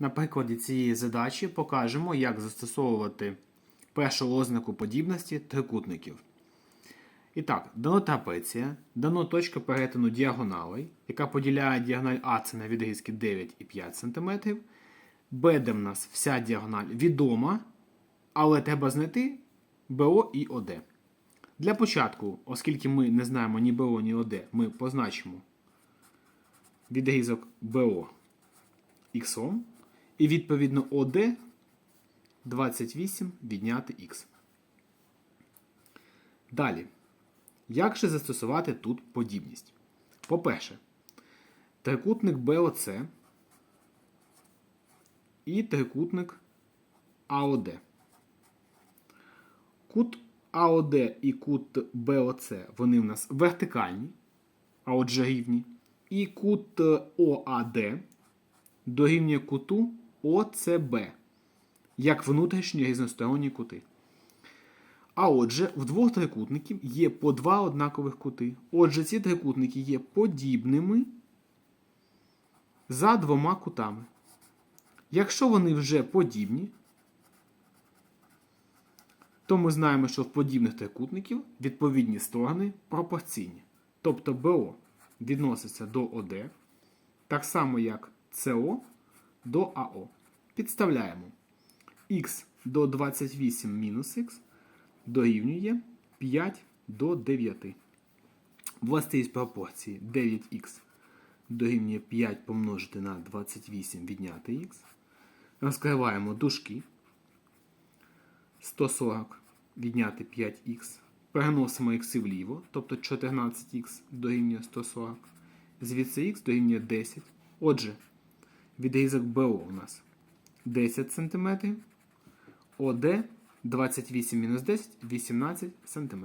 На прикладі цієї задачі покажемо, як застосовувати першу ознаку подібності трикутників. І так, дано трапеція, дано точка перетину діагоналей, яка поділяє діагональ АЦ на відрізки 9 і 5 см. БД в нас вся діагональ відома, але треба знайти БО і ОД. Для початку, оскільки ми не знаємо ні БО, ні ОД, ми позначимо відрізок БО Х. І відповідно ОД 28 відняти Х. Далі. Як же застосувати тут подібність? По-перше, трикутник БОЦ і трикутник АОД. Кут АОД і кут БОЦ вони в нас вертикальні, а отже рівні. І кут ОАД дорівнює куту ОЦБ, як внутрішні різносторонні кути. А отже, в двох трикутників є по два однакових кути. Отже, ці трикутники є подібними за двома кутами. Якщо вони вже подібні, то ми знаємо, що в подібних трикутників відповідні сторони пропорційні. Тобто БО відноситься до ОД, так само як СО до АО. Підставляємо х до 28 мінус х дорівнює 5 до 9. Властивість пропорції 9х дорівнює 5 помножити на 28 відняти х. Розкриваємо дужки. 140 відняти 5х. Переносимо х вліво, тобто 14х дорівнює 140. Звідси х дорівнює 10. Отже, відрізок БО у нас 10 см. ОД 28-10 18 см.